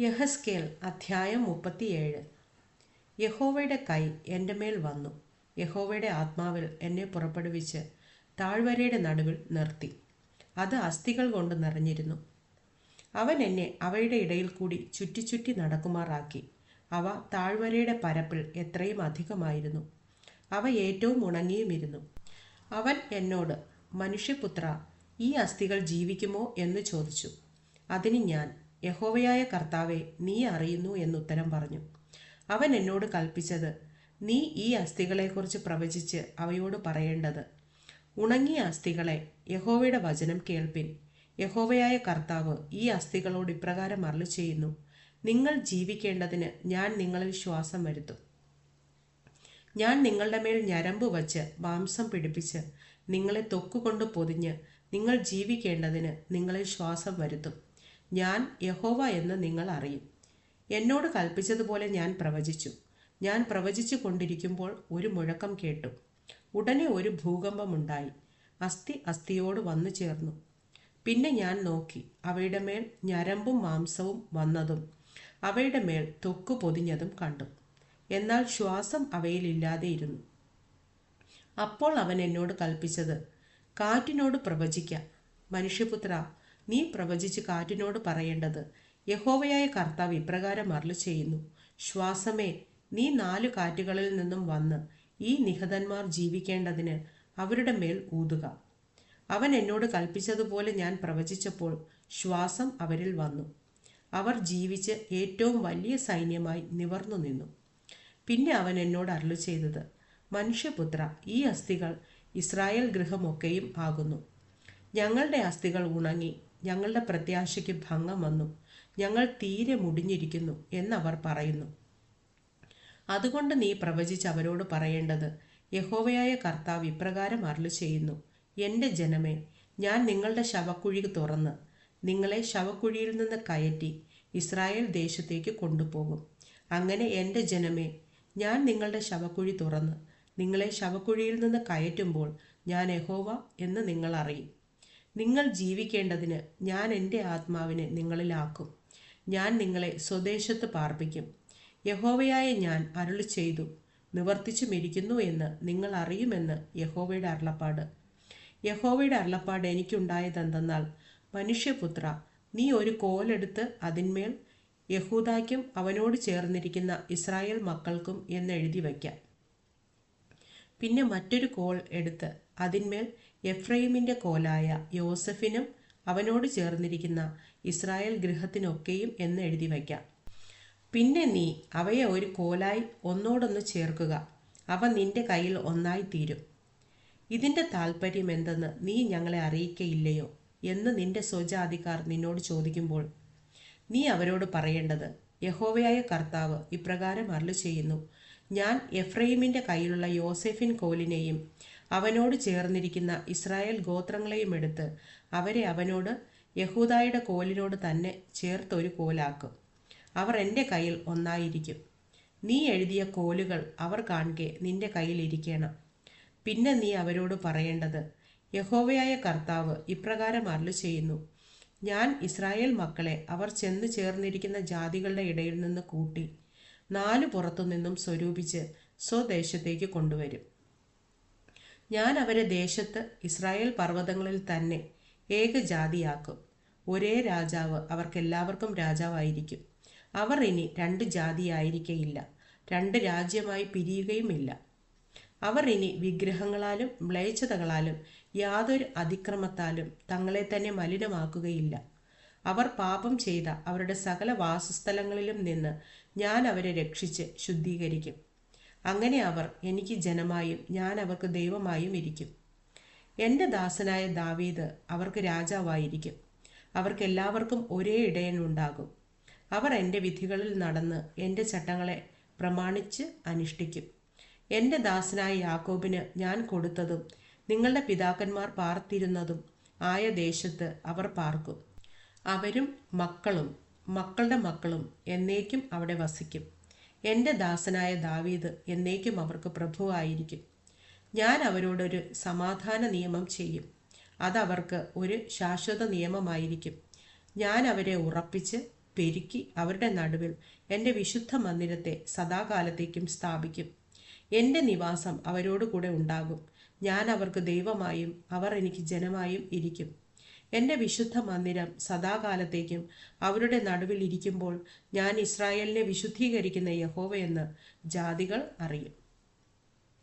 യഹസ്കേൽ അധ്യായം മുപ്പത്തിയേഴ്. യഹോവയുടെ കൈ എന്റെ മേൽ വന്നു. യഹോവയുടെ ആത്മാവിൽ എന്നെ പുറപ്പെടുവിച്ച് താഴ്വരയുടെ നടുവിൽ നിർത്തി. അത് അസ്ഥികൾ കൊണ്ട് നിറഞ്ഞിരുന്നു. അവൻ എന്നെ അവയുടെ ഇടയിൽ കൂടി ചുറ്റി ചുറ്റി നടക്കുമാറാക്കി. അവ താഴ്വരയുടെ പരപ്പിൽ എത്രയും അധികമായിരുന്നു. അവ ഏറ്റവും ഉണങ്ങിയുമിരുന്നു. അവൻ എന്നോട് മനുഷ്യപുത്ര ഈ അസ്ഥികൾ ജീവിക്കുമോ? എന്ന് ചോദിച്ചു. അതിന് ഞാൻ യഹോവയായ കർത്താവെ നീ അറിയുന്നു എന്നുത്തരം പറഞ്ഞു. അവൻ എന്നോട് കൽപ്പിച്ചത് നീ ഈ അസ്ഥികളെക്കുറിച്ച് പ്രവചിച്ച് അവയോട് പറയേണ്ടത്. ഉണങ്ങിയ അസ്ഥികളെ യഹോവയുടെ വചനം കേൾപ്പിൻ. യഹോവയായ കർത്താവ് ഈ അസ്ഥികളോട് ഇപ്രകാരം അരുളി ചെയ്യുന്നു നിങ്ങൾ ജീവിക്കേണ്ടതിന് ഞാൻ നിങ്ങളിൽ ശ്വാസം വരുത്തും. ഞാൻ നിങ്ങളുടെ മേൽ ഞരമ്പ് വച്ച് മാംസം പിടിപ്പിച്ച് നിങ്ങളെ തൊക്കുകൊണ്ട് പൊതിഞ്ഞ് നിങ്ങൾ ജീവിക്കേണ്ടതിന് നിങ്ങളിൽ ശ്വാസം വരുത്തും. ഞാൻ യഹോവ എന്ന് നിങ്ങൾ അറിയും. എന്നോട് കൽപ്പിച്ചതുപോലെ ഞാൻ പ്രവചിച്ചു. ഞാൻ പ്രവചിച്ചു കൊണ്ടിരിക്കുമ്പോൾ ഒരു മുഴക്കം കേട്ടു. ഉടനെ ഒരു ഭൂകമ്പമുണ്ടായി അസ്ഥി അസ്ഥിയോട് വന്നു ചേർന്നു. പിന്നെ ഞാൻ നോക്കി. അവയുടെ മേൽ ഞരമ്പും മാംസവും വന്നതും അവയുടെ മേൽ തൊക്കു പൊതിഞ്ഞതും കണ്ടു. എന്നാൽ ശ്വാസം അവയിലില്ലാതെയിരുന്നു അപ്പോൾ അവൻ എന്നോട് കൽപ്പിച്ചത് കാറ്റിനോട് പ്രവചിക്ക. മനുഷ്യപുത്ര നീ പ്രവചിച്ച് കാറ്റിനോട് പറയേണ്ടത്. യഹോവയായ കർത്താവ് ഇപ്രകാരം അരുളി ചെയ്യുന്നു ശ്വാസമേ നീ നാലു കാറ്റുകളിൽ നിന്നും വന്ന് ഈ നിഹതന്മാർ ജീവിക്കേണ്ടതിന് അവരുടെ മേൽ ഊതുക. അവൻ എന്നോട് കൽപ്പിച്ചതുപോലെ ഞാൻ പ്രവചിച്ചപ്പോൾ ശ്വാസം അവരിൽ വന്നു. അവർ ജീവിച്ച് ഏറ്റവും വലിയ സൈന്യമായി നിവർന്നു നിന്നു. പിന്നെ അവൻ എന്നോട് അരുളു ചെയ്തത് മനുഷ്യപുത്ര ഈ അസ്ഥികൾ ഇസ്രായേൽ ഗൃഹമൊക്കെയും ആകുന്നു. ഞങ്ങളുടെ അസ്ഥികൾ ഉണങ്ങി ഞങ്ങളുടെ പ്രത്യാശയ്ക്ക് ഭംഗം വന്നു. ഞങ്ങൾ തീരെ മുടിഞ്ഞിരിക്കുന്നു എന്നവർ പറയുന്നു. അതുകൊണ്ട് നീ പ്രവചിച്ച് അവരോട് പറയേണ്ടത് യഹോവയായ കർത്താവ് ഇപ്രകാരം അരുളി ചെയ്യുന്നു. എന്റെ ജനമേ ഞാൻ നിങ്ങളുടെ ശവക്കുഴി തുറന്ന് നിങ്ങളെ ശവക്കുഴിയിൽ നിന്ന് കയറ്റി ഇസ്രായേൽ ദേശത്തേക്ക് കൊണ്ടുപോകും. അങ്ങനെ എന്റെ ജനമേ ഞാൻ നിങ്ങളുടെ ശവക്കുഴി തുറന്ന് നിങ്ങളെ ശവക്കുഴിയിൽ നിന്ന് കയറ്റുമ്പോൾ ഞാൻ യഹോവ എന്ന് നിങ്ങൾ അറിയും. നിങ്ങൾ ജീവിക്കേണ്ടതിന് ഞാൻ എന്റെ ആത്മാവിനെ നിങ്ങളിലാക്കും. ഞാൻ നിങ്ങളെ സ്വദേശത്ത് പാർപ്പിക്കും. യഹോവയായ ഞാൻ അരുളി ചെയ്തു. നിവർത്തിച്ചുമിരിക്കുന്നു എന്ന് നിങ്ങൾ അറിയുമെന്ന് യഹോവയുടെ അരുളപ്പാട്. യഹോവയുടെ അരുളപ്പാട് എനിക്കുണ്ടായതെന്തെന്നാൽ മനുഷ്യപുത്ര നീ ഒരു കോലെടുത്ത് അതിന്മേൽ യഹൂദായ്ക്കും അവനോട് ചേർന്നിരിക്കുന്ന ഇസ്രായേൽ മക്കൾക്കും എന്ന് എഴുതി വയ്ക്കാം. പിന്നെ മറ്റൊരു കോൾ എടുത്ത് അതിന്മേൽ എഫ്രൈമിന്റെ കോലായ യോസഫിനും അവനോട് ചേർന്നിരിക്കുന്ന ഇസ്രായേൽ ഗൃഹത്തിനൊക്കെയും എന്ന് എഴുതി വയ്ക്കാം. പിന്നെ നീ അവയെ ഒരു കോലായി ഒന്നോടൊന്ന് ചേർക്കുക. അവ നിന്റെ കയ്യിൽ ഒന്നായി തീരും ഇതിന്റെ താല്പര്യം എന്തെന്ന് നീ ഞങ്ങളെ അറിയിക്കയില്ലയോ? എന്ന് നിന്റെ സ്വജാതിക്കാർ നിന്നോട് ചോദിക്കുമ്പോൾ നീ അവരോട് പറയേണ്ടത് യഹോവയായ കർത്താവ് ഇപ്രകാരം അരുളു ചെയ്യുന്നു ഞാൻ എഫ്രൈമിന്റെ കയ്യിലുള്ള യോസെഫിൻ കോലിനെയും അവനോട് ചേർന്നിരിക്കുന്ന ഇസ്രായേൽ ഗോത്രങ്ങളെയും എടുത്ത് അവരെ അവനോട് യഹൂദായുടെ കോലിനോട് തന്നെ ചേർത്തൊരു കോലാക്കും. അവർ എന്റെ കയ്യിൽ ഒന്നായിരിക്കും. നീ എഴുതിയ കോലുകൾ അവർ കാണുകെ നിന്റെ കയ്യിൽ ഇരിക്കണം. പിന്നെ നീ അവരോട് പറയേണ്ടത് യഹോവയായ കർത്താവ് ഇപ്രകാരം അരുളി ചെയ്യുന്നു ഞാൻ ഇസ്രായേൽ മക്കളെ അവർ ചെന്ന് ചേർന്നിരിക്കുന്ന ജാതികളുടെ ഇടയിൽ നിന്ന് കൂട്ടി നാലു പുറത്തുനിന്നും സ്വരൂപിച്ച് സ്വദേശത്തേക്ക് കൊണ്ടുവരും. ഞാൻ അവരെ ദേശത്ത് ഇസ്രായേൽ പർവതങ്ങളിൽ തന്നെ ഏകജാതിയാക്കും. ഒരേ രാജാവ് അവർക്കെല്ലാവർക്കും രാജാവായിരിക്കും. അവർ ഇനി രണ്ട് ജാതിയായിരിക്കയില്ല. രണ്ട് രാജ്യമായി പിരിയുകയുമില്ല. അവർ ഇനി വിഗ്രഹങ്ങളാലും മ്ലേച്ഛതകളാലും യാതൊരു അതിക്രമത്താലും തങ്ങളെ തന്നെ മലിനമാക്കുകയില്ല. അവർ പാപം ചെയ്ത അവരുടെ സകല വാസസ്ഥലങ്ങളിലും നിന്ന് ഞാൻ അവരെ രക്ഷിച്ച് ശുദ്ധീകരിക്കും. അങ്ങനെ അവർ എനിക്ക് ജനമായും ഞാൻ അവർക്ക് ദൈവമായും ഇരിക്കും. എന്റെ ദാസനായ ദാവീദ് അവർക്ക് രാജാവായിരിക്കും. അവർക്കെല്ലാവർക്കും ഒരേ ഇടയൻ ഉണ്ടാകും. അവർ എന്റെ വിധികളിൽ നടന്ന് എന്റെ ചട്ടങ്ങളെ പ്രമാണിച്ച് അനുഷ്ഠിക്കും. എന്റെ ദാസനായ യാക്കോബിന് ഞാൻ കൊടുത്തതും നിങ്ങളുടെ പിതാക്കന്മാർ പാർത്തിരുന്നതും ആയ ദേശത്ത് അവർ പാർക്കും. അവരും മക്കളും മക്കളുടെ മക്കളും എന്നേക്കും അവിടെ വസിക്കും. എന്റെ ദാസനായ ദാവീദ് എന്നേക്കും അവർക്ക് പ്രഭുവായിരിക്കും. ഞാൻ അവരോടൊരു സമാധാന നിയമം ചെയ്യും. അതവർക്ക് ഒരു ശാശ്വത നിയമമായിരിക്കും. ഞാൻ അവരെ ഉറപ്പിച്ച് പെരുക്കി അവരുടെ നടുവിൽ എന്റെ വിശുദ്ധ മന്ദിരത്തെ സദാകാലത്തേക്കും സ്ഥാപിക്കും. എന്റെ നിവാസം അവരോട് കൂടെ ഉണ്ടാകും. ഞാൻ അവർക്ക് ദൈവമായും അവർ എനിക്ക് ജനമായും ഇരിക്കും. എന്റെ വിശുദ്ധ മന്ദിരം സദാകാലത്തേക്കും അവരുടെ നടുവിൽ ഇരിക്കുമ്പോൾ ഞാൻ ഇസ്രായേലിനെ വിശുദ്ധീകരിക്കുന്ന യഹോവയെന്ന് ജാതികൾ അറിയും.